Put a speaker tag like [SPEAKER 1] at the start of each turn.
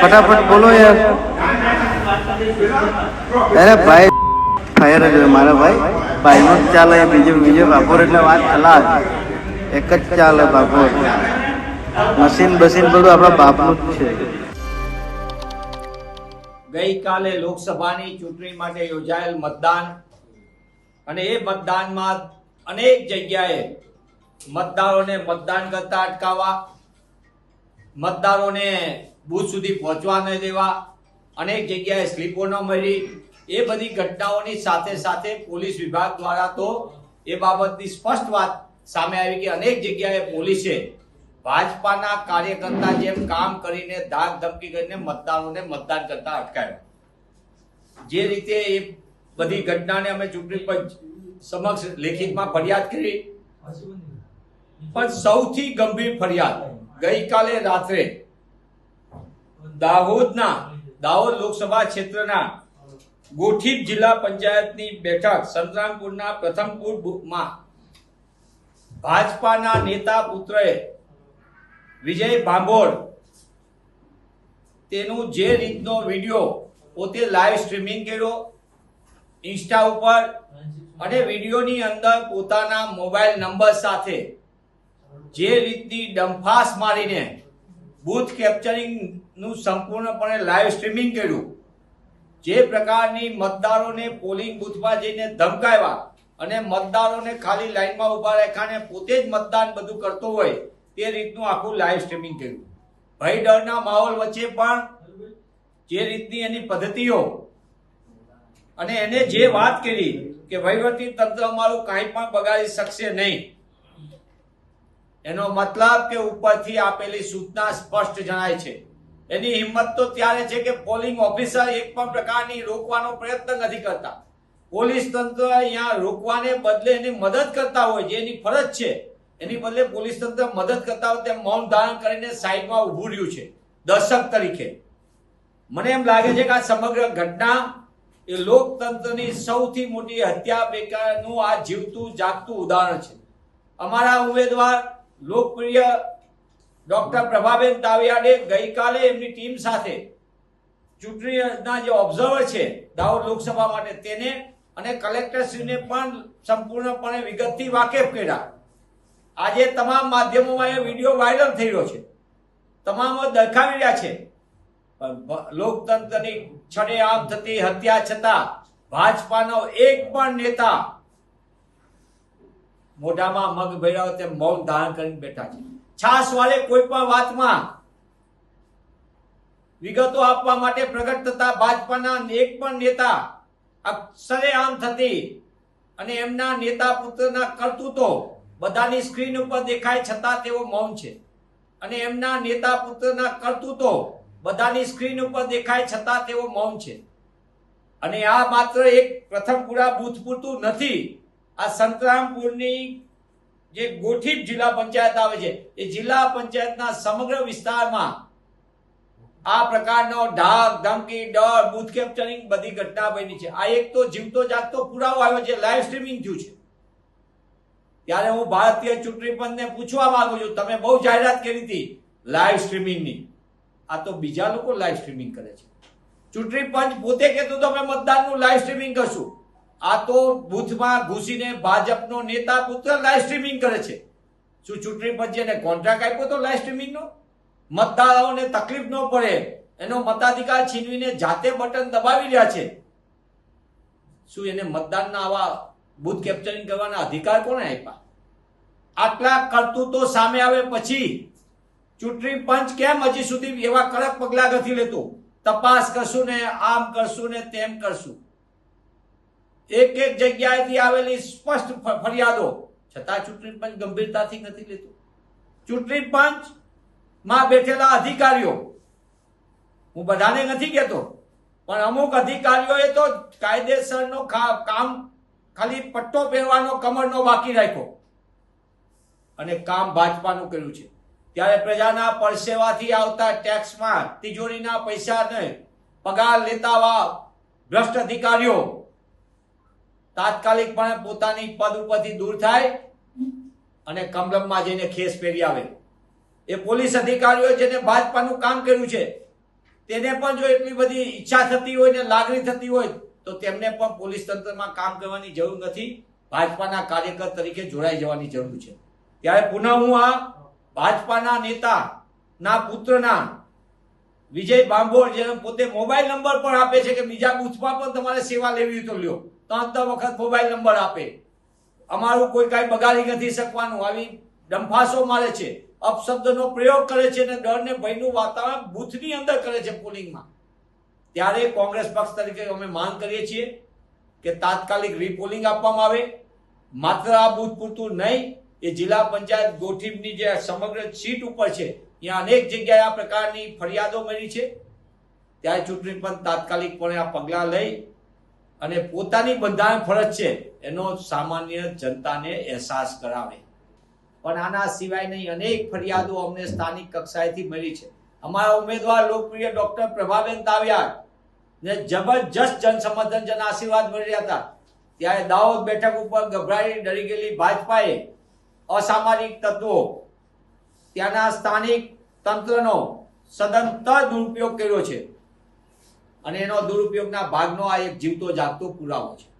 [SPEAKER 1] ફટાફટ બોલો યાર. અરે ભાઈ ફાયર જ મારા ભાઈ. ભાઈનો જ ચાલે, બીજો બીજો બાપોર એટલે વાત અલગ. એક જ ચાલે બાપોર. મશીન બસીન બધું આપણા બાપનું જ છે.
[SPEAKER 2] ગઈકાલે લોકસભાની ચૂંટણી માટે યોજાયેલ મતદાન અને એ મતદાનમાં અનેક જગ્યાએ મતદારોને મતદાન કરતા અટકાવવા, મતદારોને બૂથ સુધી પહોંચવા ન દેવા, અનેક જગ્યાએ સ્લીપો ન મળી. એ બધી ઘટનાઓની સાથે સાથે પોલીસ વિભાગ દ્વારા તો એ બાબતની સ્પષ્ટ વાત સામે આવી કે અનેક જગ્યાએ પોલીસે ભાજપાના કાર્યકર્તા જેમ કામ કરીને ધાક ધમકી કરીને મતદારોને મતદાન કરતા અટકાવ્યા. જે રીતે એ બધી ઘટનાને અમે ચૂંટણી પંચ સમક્ષ લેખિતમાં ફરિયાદ કરી. પણ સૌથી ગંભીર ફરિયાદ ગઈકાલે રાત્રે દાહોદના, દાહોદ લોકસભા ક્ષેત્રના ગોઠીપ જિલ્લા પંચાયતની બેઠક સંતરામપુરના બુકમાં ભાજપાના નેતા પુત્રએ વિજય ભાંભોળ તેનું જે રીતનો વીડિયો પોતે લાઈવ સ્ટ્રીમિંગ કર્યો ઇન્સ્ટા ઉપર અને વિડીયોની અંદર પોતાના મોબાઈલ નંબર સાથે જે રીતની ડંફાસ મારીને બૂથ કેપ્ચરિંગનું સંપૂર્ણપણે લાઈવ સ્ટ્રીમિંગ કર્યું. જે પ્રકારની મતદારોને પોલિંગ બૂથમાં જઈને ધમકાવ્યા અને મતદારોને ખાલી લાઈનમાં ઊભા રાખ્યા પોતે જ મતદાન બધું કરતો હોય તે રીતનું આખું લાઈવ સ્ટ્રીમિંગ કર્યું. ભય ડરના માહોલ વચ્ચે પણ જે રીતની એની પદ્ધતિઓ અને એને જે વાત કરી કે વહીવટી તંત્ર અમારું કાંઈ પણ બગાડી શકશે નહીં. એનો મતલબ કે ઉપરથી આપેલી સૂચના સ્પષ્ટ જણાય છે. એની હિંમત તો ત્યારે છે કે પોલિંગ ઓફિસર એક પણ પ્રકારની રોકવાનો પ્રયત્ન નથી કરતા. પોલીસ તંત્ર અહીંયા રોકવાને બદલે એની મદદ કરતા હોય જે એની ફરજ છે. એની બદલે પોલીસ તંત્ર મદદ કરતા હોય તેમ મૌન ધારણ કરીને સાઈડમાં ઊભું રહ્યું છે. દર્શક તરીકે. મને એમ લાગે છે કે આ સમગ્ર ઘટના એ લોકતંત્રની સૌથી મોટી હત્યા બેકારનું આ જીવતું, જાગતું ઉદાહરણ છે. અમારા ઉમેદવાર લોકપ્રિય ડોક્ટર પ્રભાબેન તાવિયાડે ગઈકાલે એમની ટીમ સાથે ચૂંટણીના જે ઓબ્ઝર્વર છે, દાહોદ લોકસભા માટે તેને અને કલેક્ટરશ્રીને પણ સંપૂર્ણપણે વિગતથી વાકેફ કર્યા. આજે તમામ માધ્યમોમાં એ વીડિયો વાયરલ થઈ રહ્યો છે. તમામ દરખાવી રહ્યા છે. લોકતંત્રની છડે છડેઆમ થતી હત્યા છતાં ભાજપાનો એક પણ નેતા મોઢામાં મગ હોય તેમ મૌન ધારણ કરીને બેઠા છે. છાસ વાળે કોઈ પણ વાતમાં વિગતો આપવા માટે પ્રગટ થતા ભાજપાના એક પણ નેતા સરેઆમ થતી અને એમના નેતા પુત્રના કરતૂતો બધાની સ્ક્રીન ઉપર દેખાય છતાં તેઓ મૌન છે. અને એમના નેતા પુત્રના કરતૂતો બધાની સ્ક્રીન ઉપર દેખાય છતાં તેઓ મૌન છે. અને આ માત્ર એક પ્રથમપુરા બૂથ પૂરતું નથી. આ સંતરામપુરની જે ગોઠીપ જિલ્લા પંચાયત આવે છે, એ જિલ્લા પંચાયતના સમગ્ર વિસ્તારમાં આ પ્રકારનો ઢાક, ધમકી, ડર બૂથ કેપ્ચરિંગ બધી ઘટના બની છે. આ એક તો જીવતો જાગતો પુરાવો આવ્યો છે લાઈવ સ્ટ્રીમિંગ થયું છે. ત્યારે હું ભારતીય ચૂંટણી પંચને પૂછવા માંગુ છું, તમે બહુ જાહેરાત કરી હતી લાઈવ સ્ટ્રીમિંગની આ તો બીજા લોકો લાઈવ સ્ટ્રીમિંગ કરે છે. ચૂંટણી પંચ પોતે કહેતું તો અમે મતદાનનું લાઈવ સ્ટ્રીમિંગ કરશું. આ તો બુથમાં ઘૂસીને ભાજપનો નેતા પુત્ર લાઈવ સ્ટ્રીમિંગ કરે છે. શું ચૂંટણી પંચે એને કોન્ટ્રાક્ટ આપ્યો તો લાઈવ સ્ટ્રીમિંગનો મતદારોને તકલીફ ન પડે. એનો મતાધિકાર છીનવીને જાતે બટન દબાવી રહ્યા છે. શું એને મતદાનના આવા બુથ કેપ્ચરિંગ કરવાના અધિકાર કોણે આપ્યા? આટલા કરતૂતો સામે આવે પછી ચૂંટણી પંચ કેમ હજી સુધી એવા કડક પગલા નથી લેતો? તપાસ કરશું ને આમ કરશું ને તેમ કરશું. એક એક જગ્યાએથી આવેલી સ્પષ્ટ ફરિયાદો. છતાં ચૂંટણી પંચ ગંભીરતાથી નથી લેતું. ચૂંટણી પંચમાં બેઠેલા અધિકારીઓ, હું બધાને નથી કહેતો, પણ અમુક અધિકારીઓએ તો કાયદેસરનો કામ ખાલી પટ્ટો પહેરવાનો, કમરનો બાકી રાખ્યો. અને કામ ભાજપાનું કર્યું છે. ત્યારે પ્રજાના પરસેવાથી આવતા ટેક્સમાં તિજોરીના પૈસાને પગાર લેતા ભ્રષ્ટ અધિકારીઓ તાત્કાલિકપણે પોતાની પદ ઉપરથી દૂર થાય અને કમલમમાં જઈને ખેસ પહેરી આવે. એ પોલીસ અધિકારીઓ જેને ભાજપાનું કામ કર્યું છે, તેને પણ જો એટલી બધી ઈચ્છા થતી હોય ને લાગણી થતી હોય, તો તેમને પણ પોલીસ તંત્રમાં કામ કરવાની જરૂર નથી. ભાજપાના કાર્યકર તરીકે જોડાઈ જવાની જરૂર છે. ત્યારે પુનઃ હું આ ભાજપાના નેતા ના પુત્રના વિજય બાંભોળ જેને પોતે મોબાઈલ નંબર પણ આપે છે કે બીજા બુથમાં પણ તમારે સેવા લેવી તો લ્યો. ત્રણ ત્રણ વખત મોબાઈલ નંબર આપે. અમારું કોઈ કાંઈ બગાડી નથી શકવાનું. આવી ડંફાસો મારે છે. અપશબ્દનો પ્રયોગ કરે છે અને ડરને ભયનું વાતાવરણ બૂથની અંદર કરે છે પોલિંગમાં. ત્યારે કોંગ્રેસ પક્ષ તરીકે અમે માંગ કરીએ છીએ કે તાત્કાલિક રીપોલિંગ આપવામાં આવે. માત્ર આ બૂથ પૂરતું નહીં, એ જિલ્લા પંચાયત ગોઠીબની જે સમગ્ર સીટ ઉપર છે, ત્યાં અનેક જગ્યાએ આ પ્રકારની ફરિયાદો મળી છે. ત્યારે ચૂંટણી પંચ તાત્કાલિકપણે આ પગલાં લઈ અને પોતાની બંધારણ ફરજ છે, એનો સામાન્ય જનતાને અહેસાસ કરાવે. પણ આના સિવાયની અનેક ફરિયાદો અમને સ્થાનિક કક્ષાએથી મળી છે. અમારા ઉમેદવાર લોકપ્રિય ડોક્ટર પ્રભાબેન તાવ્યા ને જબરજસ્ત જનસમર્થન જન આશીર્વાદ મળી રહ્યા હતા. ત્યારે દાહોદ બેઠક ઉપર ગભરાઈ ડરી ગયેલી ભાજપાએ અસામાજિક તત્વો, ત્યાંના સ્થાનિક તંત્રનો સદંતર દુરુપયોગ કર્યો છે. અને એનો દુરુપયોગના ભાગનો આ એક જીવતો જાગતો પુરાવો છે.